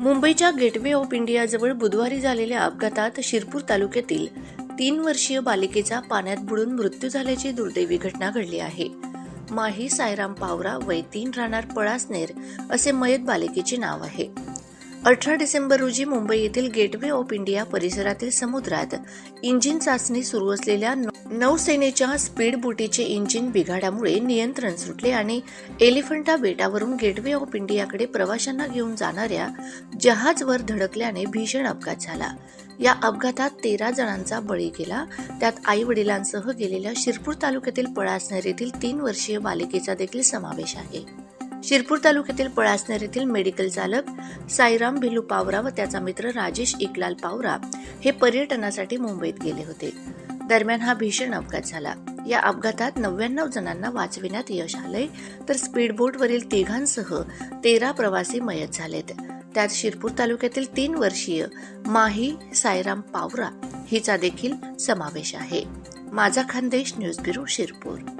मुंबईच्या gateway of इंडियाजवळ बुधवारी झालेल्या अपघातात शिरपूर तालुक्यातील तीन वर्षीय बालिकेचा पाण्यात बुडून मृत्यू झाल्याची दुर्दैवी घटना घडली आहे. माही सायराम पावरा वय तीन राहणार पळासनेर असे मयत बालिकेचे नाव आहे. अठरा डिसेंबर रोजी मुंबई येथील गेटवे ऑफ इंडिया परिसरातील समुद्रात इंजिन चाचणी सुरू असलेल्या नौसेनेच्या स्पीड बोटीचे इंजिन बिघाडामुळे नियंत्रण सुटले आणि एलिफंटा बेटावरून गेटवे ऑफ इंडियाकडे प्रवाशांना घेऊन जाणाऱ्या जहाजवर धडकल्याने भीषण अपघात झाला. या अपघातात तेरा जणांचा बळी गेला. त्यात आई वडिलांसह गेलेल्या शिरपूर तालुक्यातील पळासनेर येथील तीन वर्षीय बालिकेचा देखील समावेश आहे. शिरपूर तालुक्यातील पळासनेर येथील मेडिकल चालक साईराम भिलू पावरा व त्याचा मित्र राजेश इकलाल पावरा हे पर्यटनासाठी मुंबईत गेले होते. दरम्यान हा भीषण अपघात झाला. या अपघातात नव्याण्णव जणांना वाचविण्यात यश आलंय तर स्पीडबोटवरील तिघांसह तेरा प्रवासी मयत झालेत. त्यात शिरपूर तालुक्यातील तीन वर्षीय माही सायराम पावरा हिचा देखील समावेश आहे. माझा खानदेश न्यूज ब्युरो शिरपूर.